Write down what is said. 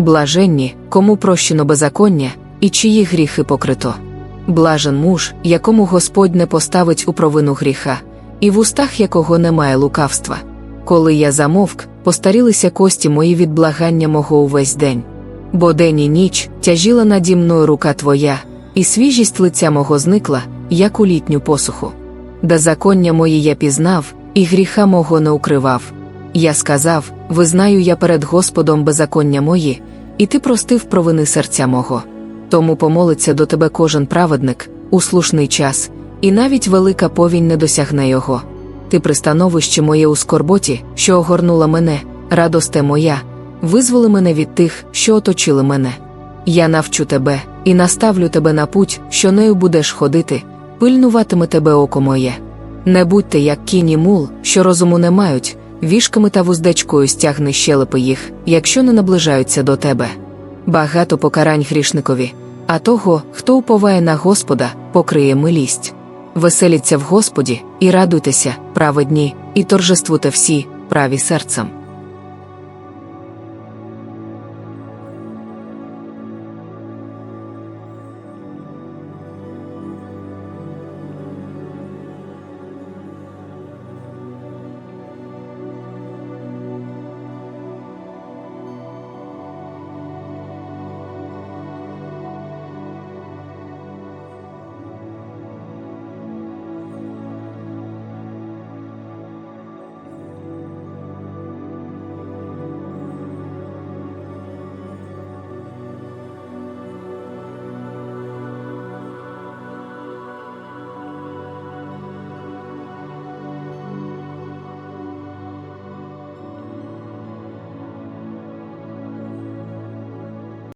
Блаженні, кому прощено беззаконня, і чиї гріхи покрито. Блажен муж, якому Господь не поставить у провину гріха, і в устах якого немає лукавства. Коли я замовк, постарілися кості мої від благання мого увесь день. Бо день і ніч тяжіла наді мною рука твоя, і свіжість лиця мого зникла, як у літню посуху. Беззаконня мої я пізнав, і гріха мого не укривав. Я сказав: визнаю я перед Господом беззаконня мої, і ти простив провини серця мого. Тому помолиться до тебе кожен праведник у слушний час, і навіть велика повінь не досягне його. Ти пристановище моє у скорботі, що огорнула мене, радосте моя, визволи мене від тих, що оточили мене. Я навчу тебе і наставлю тебе на путь, що нею будеш ходити, пильнуватиме тебе око моє. Не будьте, як кінь і мул, що розуму не мають, вішками та вуздечкою стягни щелепи їх, якщо не наближаються до тебе. Багато покарань грішникові, а того, хто уповає на Господа, покриє милість. Веселіться в Господі і радуйтеся, праведні, і торжествуйте всі, праві серцем.